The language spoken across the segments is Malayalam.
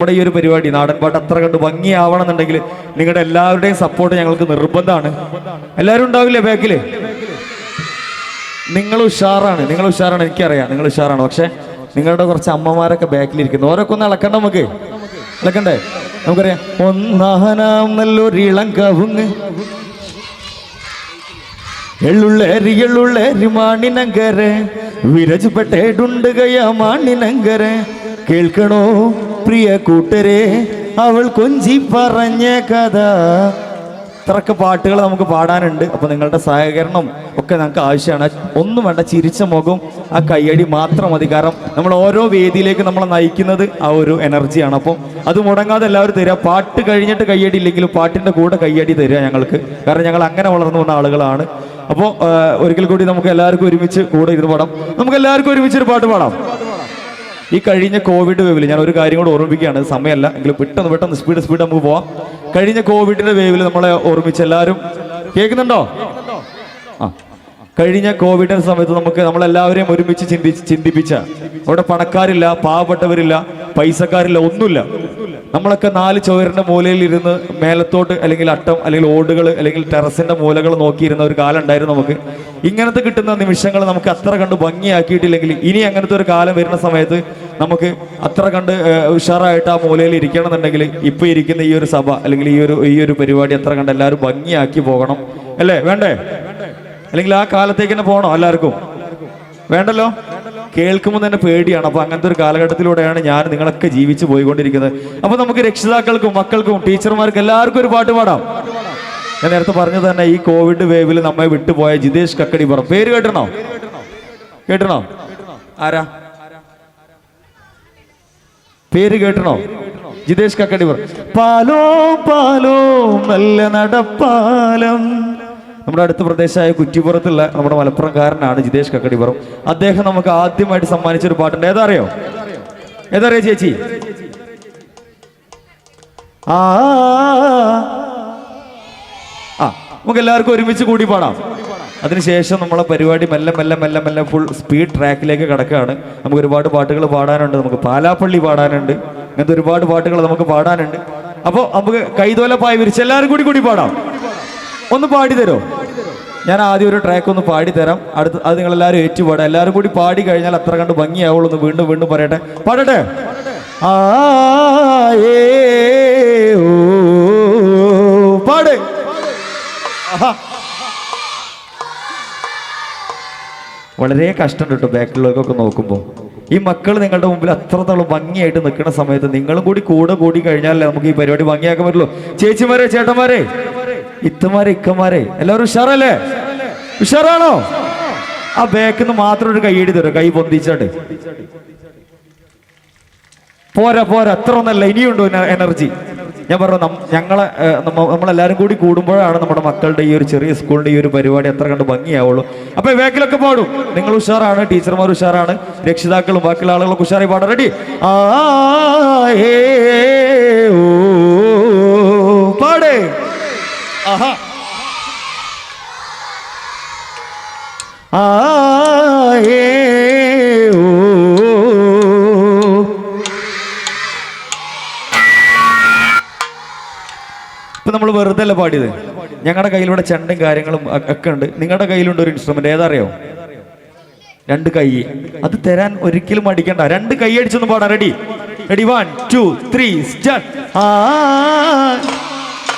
നമ്മുടെ ഈ ഒരു പരിപാടി നാടൻപാട്ട് അത്ര കണ്ട് ഭംഗിയാവണമെന്നുണ്ടെങ്കിൽ നിങ്ങളുടെ എല്ലാവരുടെയും സപ്പോർട്ട് ഞങ്ങൾക്ക് നിർബന്ധമാണ്. എല്ലാവരും ഉണ്ടാവില്ലേ ബാക്കിൽ? നിങ്ങൾ ഉഷാറാണ് നിങ്ങൾ ഉഷാറാണ് എനിക്കറിയാം നിങ്ങൾ ഉഷാറാണ്. പക്ഷെ നിങ്ങളുടെ കുറച്ച് അമ്മമാരൊക്കെ ബാക്കിലിരിക്കുന്നു. ഓരോക്കെ ഒന്ന് ഇളക്കണ്ട നമുക്ക്? ഇളക്കണ്ടേ നമുക്കറിയാം ഒന്നാനാം നല്ലൊരു ഇളം കവുങ്ങ് എള്ളുള്ളേരി എള്ളുള്ളേരി മാണിനങ്കരെ വിരജപ്പെട്ടേടുണ്ടുകയ മാണിനങ്കരെ കേൾക്കണോ? പ്രിയ കൂട്ടരെ അവൾ കൊഞ്ചി പറഞ്ഞ കഥ. ഇത്രക്ക് പാട്ടുകൾ നമുക്ക് പാടാനുണ്ട്. അപ്പൊ നിങ്ങളുടെ സഹകരണം ഒക്കെ ഞങ്ങൾക്ക് ആവശ്യമാണ്. ഒന്നും വേണ്ട ചിരിച്ച മുഖം ആ കയ്യടി മാത്രം മതി. കാരണം നമ്മൾ ഓരോ വേദിയിലേക്ക് നമ്മളെ നയിക്കുന്നത് ആ ഒരു എനർജിയാണ് അപ്പോൾ അത് മുടങ്ങാതെ എല്ലാവരും തരിക. പാട്ട് കഴിഞ്ഞിട്ട് കയ്യടി ഇല്ലെങ്കിലും പാട്ടിന്റെ കൂടെ കയ്യടി തരിക ഞങ്ങൾക്ക്. കാരണം ഞങ്ങൾ അങ്ങനെ വളർന്നു വന്ന ആളുകളാണ്. അപ്പോൾ ഒരിക്കൽ കൂടി നമുക്ക് എല്ലാവർക്കും ഒരുമിച്ച് കൂടെ ഇരുന്ന് പാടാം. നമുക്ക് എല്ലാവർക്കും ഒരുമിച്ച് ഒരു പാട്ട് പാടാം. ഈ കഴിഞ്ഞ കോവിഡ് വേവിൽ ഞാൻ ഒരു കാര്യം കൂടെ ഓർമ്മിപ്പിക്കുകയാണ്. സമയമല്ല. എങ്കിലും പെട്ടെന്ന് പെട്ടെന്ന് സ്പീഡ് സ്പീഡ് നമുക്ക് പോവാം. കഴിഞ്ഞ കോവിഡിന്റെ വേവിൽ നമ്മളെ ഓർമ്മിച്ച് എല്ലാവരും കേൾക്കുന്നുണ്ടോ? ആ. കഴിഞ്ഞ കോവിഡിന്റെ സമയത്ത് നമുക്ക് നമ്മളെല്ലാവരെയും ഒരുമിച്ച് ചിന്തി ചിന്തിപ്പിച്ച അവിടെ പണക്കാരില്ല പാവപ്പെട്ടവരില്ല പൈസക്കാരില്ല ഒന്നുമില്ല. നമ്മളൊക്കെ നാല് ചുവരിന്റെ മൂലയിൽ ഇരുന്ന് മേലത്തോട്ട് അല്ലെങ്കിൽ അട്ടം അല്ലെങ്കിൽ ഓടുകൾ അല്ലെങ്കിൽ ടെറസിന്റെ മൂലകൾ നോക്കിയിരുന്ന ഒരു കാലം ഉണ്ടായിരുന്നു നമുക്ക്. ഇങ്ങനത്തെ കിട്ടുന്ന നിമിഷങ്ങൾ നമുക്ക് അത്ര കണ്ട് ഭംഗിയാക്കിയിട്ടില്ലെങ്കിൽ ഇനി അങ്ങനത്തെ ഒരു കാലം വരുന്ന സമയത്ത് നമുക്ക് അത്ര കണ്ട് ഉഷാറായിട്ട് ആ മൂലയിൽ ഇരിക്കണം എന്നുണ്ടെങ്കിൽ ഇപ്പൊ ഇരിക്കുന്ന ഈ ഒരു സഭ അല്ലെങ്കിൽ ഈ ഒരു ഈ ഒരു പരിപാടി അത്ര കണ്ട് എല്ലാവരും ഭംഗിയാക്കി പോകണം. അല്ലേ? വേണ്ടേ? അല്ലെങ്കിൽ ആ കാലത്തേക്ക് തന്നെ പോകണോ എല്ലാവർക്കും? വേണ്ടല്ലോ? കേൾക്കുമ്പോൾ തന്നെ പേടിയാണ്. അപ്പൊ അങ്ങനത്തെ ഒരു കാലഘട്ടത്തിലൂടെയാണ് ഞാൻ നിങ്ങളൊക്കെ ജീവിച്ചു പോയിക്കൊണ്ടിരിക്കുന്നത്. അപ്പൊ നമുക്ക് രക്ഷിതാക്കൾക്കും മക്കൾക്കും ടീച്ചർമാർക്കും എല്ലാവർക്കും ഒരു പാട്ട് പാടാം. ഞാൻ നേരത്തെ പറഞ്ഞത് തന്നെ ഈ കോവിഡ് വേവിൽ നമ്മെ വിട്ടുപോയ ജിതേഷ് കക്കടി പറ. പേര് കേട്ടണോ കേട്ടണോ ആരാ? പേര് കേട്ടണോ ജിതേഷ് കക്കടി പറ. പാലോ പാലോ നല്ല നടപ്പാലം. നമ്മുടെ അടുത്ത പ്രദേശമായ കുറ്റിപ്പുറത്തുള്ള നമ്മുടെ മലപ്പുറംകാരനാണ് ജിതേഷ് കക്കടിപ്പുറം അദ്ദേഹം നമുക്ക് ആദ്യമായിട്ട് സമ്മാനിച്ച ഒരു പാട്ടുണ്ട്. ഏതാ അറിയോ ഏതാ അറിയോ ചേച്ചി? ആ നമുക്ക് എല്ലാവർക്കും ഒരുമിച്ച് കൂടി പാടാം അതിനുശേഷം നമ്മളെ പരിപാടി മെല്ലെ മെല്ലെ മെല്ലെ മെല്ലെ ഫുൾ സ്പീഡ് ട്രാക്കിലേക്ക് കിടക്കുകയാണ്. നമുക്ക് ഒരുപാട് പാട്ടുകൾ പാടാനുണ്ട്. നമുക്ക് പാലാപ്പള്ളി പാടാനുണ്ട്. അങ്ങനത്തെ ഒരുപാട് പാട്ടുകൾ നമുക്ക് പാടാനുണ്ട്. അപ്പോൾ നമുക്ക് കൈതോലപ്പായ വിരിച്ച് എല്ലാവരും കൂടി കൂടി പാടാം. ഒന്ന് പാടി തരോ? ഞാൻ ആദ്യം ഒരു ട്രാക്ക് ഒന്ന് പാടി തരാം. അടുത്ത് അത് നിങ്ങൾ എല്ലാവരും ഏറ്റുപാടാം. എല്ലാവരും കൂടി പാടി കഴിഞ്ഞാൽ അത്ര കണ്ട് ഭംഗിയാവുള്ളൂ. എന്ന് വീണ്ടും വീണ്ടും പറയട്ടെ. പാടട്ടെ? ആ ഏ വളരെ കഷ്ടം കിട്ടും ബാക്കിലേക്കൊക്കെ നോക്കുമ്പോൾ. ഈ മക്കൾ നിങ്ങളുടെ മുമ്പിൽ അത്രത്തോളം ഭംഗിയായിട്ട് നിൽക്കുന്ന സമയത്ത് നിങ്ങളും കൂടി കൂടെ കൂടി കഴിഞ്ഞാലേ നമുക്ക് ഈ പരിപാടി ഭംഗിയാക്കാൻ പറ്റുള്ളൂ. ചേച്ചിമാരെ ചേട്ടന്മാരെ ഇത്തമാരെ ഇക്കമാരെ എല്ലാവരും ഉഷാറല്ലേ? ഉഷാറാണോ? ആ ബാക്കിൽ നിന്ന് മാത്രം ഒരു കൈയടി തരും കൈ പൊന്തിച്ചാട്ട് പോരാ പോരാ അത്ര ഒന്നല്ല ഇനിയുണ്ടോ എനർജി? ഞാൻ പറഞ്ഞു ഞങ്ങളെ നമ്മളെല്ലാവരും കൂടി കൂടുമ്പോഴാണ് നമ്മുടെ മക്കളുടെ ഈ ഒരു ചെറിയ സ്കൂളിന്റെ ഈ ഒരു പരിപാടി എത്ര കണ്ട് ഭംഗിയാവുള്ളൂ. അപ്പൊ വേക്കിലൊക്കെ പാടും. നിങ്ങൾ ഉഷാറാണ് ടീച്ചർമാർ ഉഷാറാണ് രക്ഷിതാക്കളും ബാക്കിയുള്ള ആളുകളൊക്കെ ഉഷാറായി പാടാം. റെഡി? ആ പാടേ. ആഹാ. ആ ഏ വെറുതെ അല്ല പാടിയത്? ഞങ്ങളുടെ കയ്യിലൂടെ ചെണ്ടും കാര്യങ്ങളും ഒക്കെ ഉണ്ട്. നിങ്ങളുടെ കയ്യിലുണ്ട് ഒരു ഇൻസ്ട്രുമെന്റ് ഏതറിയോ? രണ്ട് കൈ. അത് തരാൻ ഒരിക്കലും അടിക്കണ്ട രണ്ട് കൈ അടിച്ചൊന്ന് പാടാം. Ready ready one two three start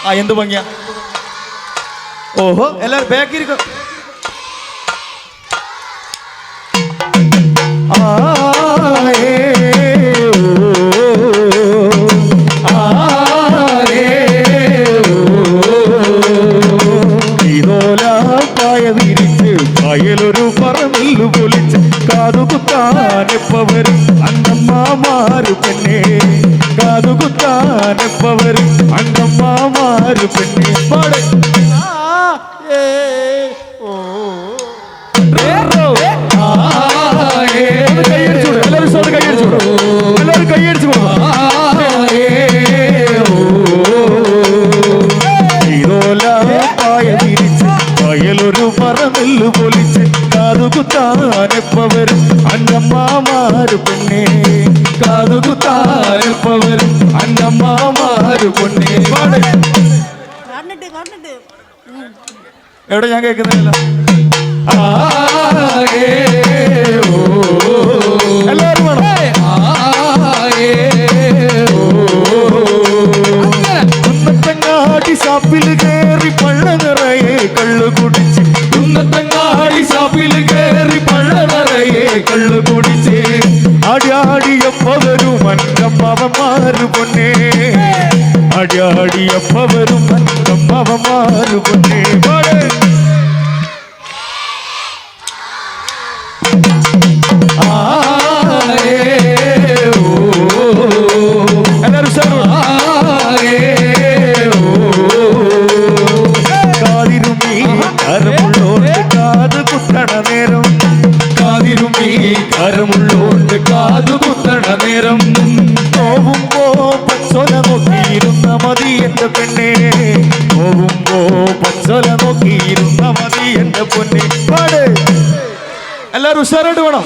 ആ എന്ത് ഭംഗിയാ? ഓഹോ എല്ലാരും ബാക്കി പൊളിച്ച് കാതുകുത്താനെപ്പവരും അണ്ണമ്മമാര് പെണ്ണെ കാതുകുത്താനെപ്പവരും അണ്ണമ്മമാര് പെണ്ണെ പാടെ എല്ലാവരും സൗണ്ട് കൈയടിച്ചു എല്ലാവരും കൈയടിച്ചു പായ കാതുകുത്താനെപ്പവരും അന്നമ്മമാര് പൊന്നെ. കാതുകുത്താനെപ്പവരും അന്നമ്മമാര് പൊന്നെ. എവിടെ ഞാൻ കേൾക്കുന്നില്ല ആ നോക്കിയിരുന്ന മതി എന്റെ പെണ്ണെ. പോകുമ്പോ പച്ചല നോക്കിയിരുന്ന മതി എന്റെ പൊന്നെ. പാട്. എല്ലാരും ഉഷാറായിട്ട് വേണം.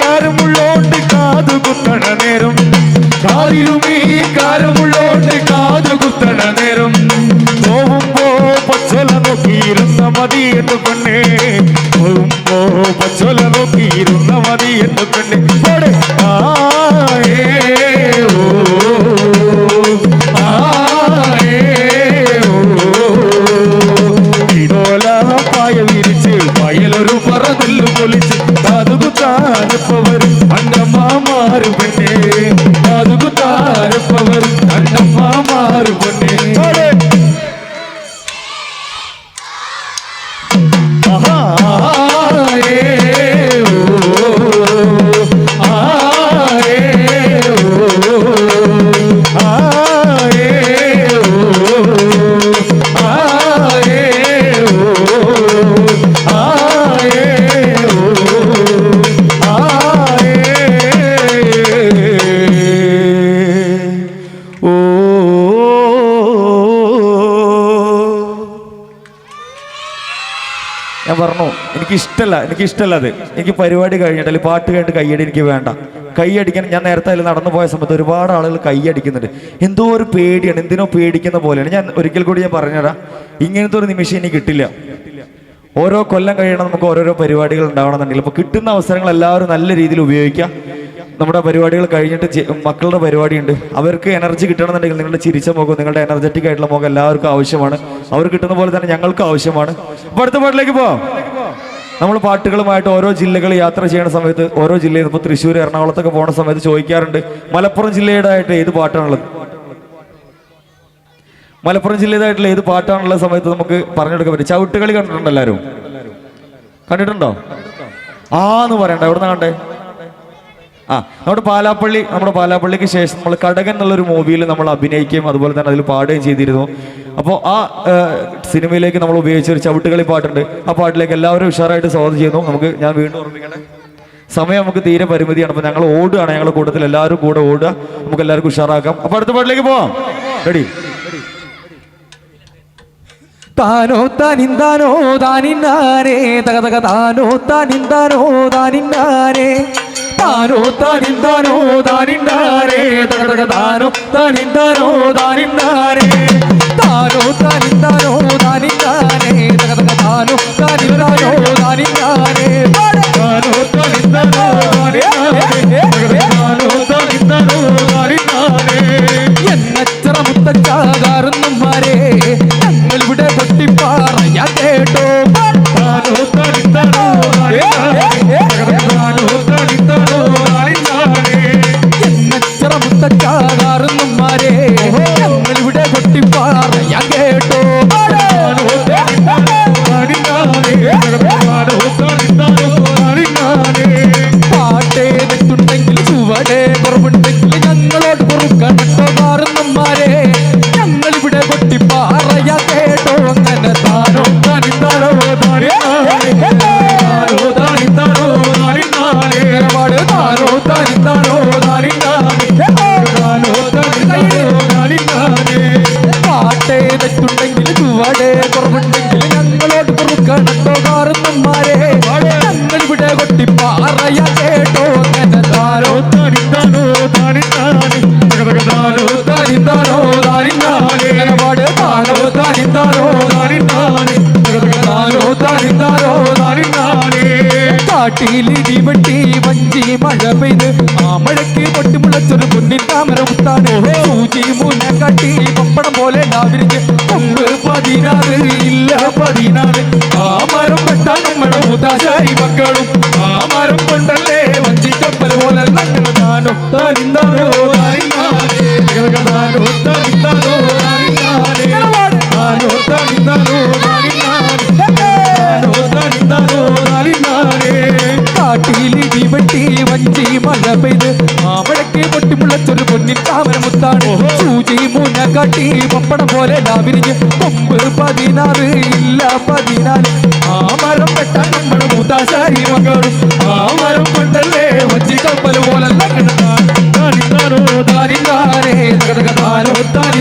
കാരമുള്ളോണ്ട് കാതു കുത്തണ നേരം. കാതിരുമീ കാരമുള്ളോണ്ട് കാതു മതി എന്ന് പെണ്ണേ പച്ചല നോക്കിയിരുന്ന മതി എന്ന് പെണ്ണെ പാട്. ആ, ഏ, ഓ, ആ, ഏ, ഓ. ഇടോല പായ വിരിച്ച് വയലൊരു പറന്നെല്ലു പൊലിച്ച് കാതുകുത്താനപ്പവരും അന്നമ്മമാര് പെണ്ണേ ഇഷ്ടമല്ല എനിക്ക് ഇഷ്ടമല്ല അത്. എനിക്ക് പരിപാടി കഴിഞ്ഞിട്ട് അല്ലെങ്കിൽ പാട്ട് കേട്ട് കൈയടി എനിക്ക് വേണ്ട. കൈയടിക്കാൻ ഞാൻ നേരത്തെ അതിൽ നടന്നു പോയ സമയത്ത് ഒരുപാട് ആളുകൾ കൈയടിക്കുന്നുണ്ട് എന്തോ ഒരു പേടിയാണ് എന്തിനോ പേടിക്കുന്ന പോലെയാണ്. ഞാൻ ഒരിക്കൽ കൂടി ഞാൻ പറഞ്ഞുതരാം. ഇങ്ങനത്തെ ഒരു നിമിഷം ഇനി കിട്ടില്ല. ഓരോ കൊല്ലം കഴിയണം നമുക്ക് ഓരോരോ പരിപാടികൾ ഉണ്ടാവണമെന്നുണ്ടെങ്കിൽ. അപ്പോൾ കിട്ടുന്ന അവസരങ്ങൾ എല്ലാവരും നല്ല രീതിയിൽ ഉപയോഗിക്കാം നമ്മുടെ പരിപാടികൾ കഴിഞ്ഞിട്ട് മക്കളുടെ പരിപാടിയുണ്ട്. അവർക്ക് എനർജി കിട്ടണമെന്നുണ്ടെങ്കിൽ നിങ്ങളുടെ ചിരിച്ച മുഖം നിങ്ങളുടെ എനർജറ്റിക് ആയിട്ടുള്ള മുഖം എല്ലാവർക്കും ആവശ്യമാണ്. അവർ കിട്ടുന്ന പോലെ തന്നെ ഞങ്ങൾക്കും ആവശ്യമാണ്. അപ്പോൾ അടുത്ത പാട്ടിലേക്ക് പോവാം. നമ്മൾ പാട്ടുകളുമായിട്ട് ഓരോ ജില്ലകൾ യാത്ര ചെയ്യുന്ന സമയത്ത് ഓരോ ജില്ലയിൽ ഇപ്പോൾ തൃശ്ശൂർ എറണാകുളത്തൊക്കെ പോകുന്ന സമയത്ത് ചോദിക്കാറുണ്ട് മലപ്പുറം ജില്ലയുടെ ആയിട്ട് ഏത് പാട്ടാണുള്ളത്? മലപ്പുറം ജില്ലയുടേതായിട്ടുള്ള ഏത് പാട്ടാണുള്ള സമയത്ത് നമുക്ക് പറഞ്ഞെടുക്കാൻ പറ്റും. ചവിട്ടുകളി കണ്ടിട്ടുണ്ടോ എല്ലാവരും? കണ്ടിട്ടുണ്ടോ? ആ എന്ന് പറയണ്ട എവിടെ നിന്ന് കണ്ടേ? ആ നമ്മുടെ പാലാപ്പള്ളി നമ്മുടെ പാലാപ്പള്ളിക്ക് ശേഷം നമ്മൾ കടകൻ എന്നുള്ളൊരു മൂവിയിൽ നമ്മൾ അഭിനയിക്കുകയും അതുപോലെ തന്നെ അതിൽ പാടുകയും ചെയ്തിരുന്നു. അപ്പോൾ ആ സിനിമയിലേക്ക് നമ്മൾ ഉപയോഗിച്ച ഒരു ചവിട്ടുകളി പാട്ടുണ്ട്. ആ പാട്ടിലേക്ക് എല്ലാവരും ഉഷാറായിട്ട് സ്വാഗതം ചെയ്യുന്നു. നമുക്ക് ഞാൻ വീണ്ടും ഓർമ്മിക്കണേ സമയം നമുക്ക് തീരെ പരിമിതിയാണ്. അപ്പോൾ ഞങ്ങൾ ഓടുകയാണ് ഞങ്ങളുടെ കൂട്ടത്തിൽ. എല്ലാവരും കൂടെ ഓടുക. നമുക്ക് എല്ലാവർക്കും ഉഷാറാക്കാം. അപ്പോൾ അടുത്ത പാട്ടിലേക്ക് പോവാം. റെഡി താനോ താനിന്താനോ താനിന്നാരേ തക തക താനോ താനിന്താനോ താനിന്നാരേ താനോ താനിന്താനോ താനിന്നാരേ തക തക താനോ താനിന്താനോ താനിന്നാനേ. താനോ താനിന്താനോ താനിന്നാനേ. തക തക താനോ താനോ താനിന്താനോ താനിന്നാനേ തക തക താനോ താനിന്താനോ താനിന്നാനേ. എന്നച്ചറ മുത്തച്ചാകാറുന്നുമാരെ ഞങ്ങൾ ഇവിടെ പൊട്ടിപ്പാറയാ കേട്ടോ ചുവടേ കുറവുണ്ടെങ്കിൽ ഞങ്ങളോട് പൊറുക്കാൻ കാറുന്നമാരെ ഞങ്ങൾ കൊട്ടി പാറയ കേട്ടോ അങ്ങനെ താനോ താനിത്താനോ താനിത്താനെ താനോ കാട്ടിലിടി വെട്ടി വഞ്ചി മഴ പെയ്ത് ആ മഴയ്ക്ക് പൊട്ടിമുളച്ചൊരു പൊന്നിൻ താമര മുത്താണ് സൂചി മുന കാട്ടി പപ്പടം പോലെ ഡാവിരിച്ച് കൊമ്പ് പതിനാറ് ഇല്ല പതിനാറ് ആ മരം വെട്ടാൻ നമ്മുടെ മുതാശാരി മക്കളും ആ മരം കൊണ്ടല്ലേ വഞ്ചി കപ്പൽ പോലെ ഞങ്ങൾ താനോ താനിന്താനോ താനിന്നാനേ താനോ താനിന്താനോ മുന കാട്ടി പപ്പടം പോലെ ലാവിരിഞ്ഞ്. കൊമ്പ് പതിനാറ് ഇല്ല പതിനാല്. ആ മരം വെട്ടാൻ നമ്മുടെ മൂത്താശാരി മകളും. ആ മരം കൊണ്ടല്ലേ വഞ്ചി കപ്പൽ പോലെ താനിന്താനോ താനിന്താനേ താനോ താനിന്താനോ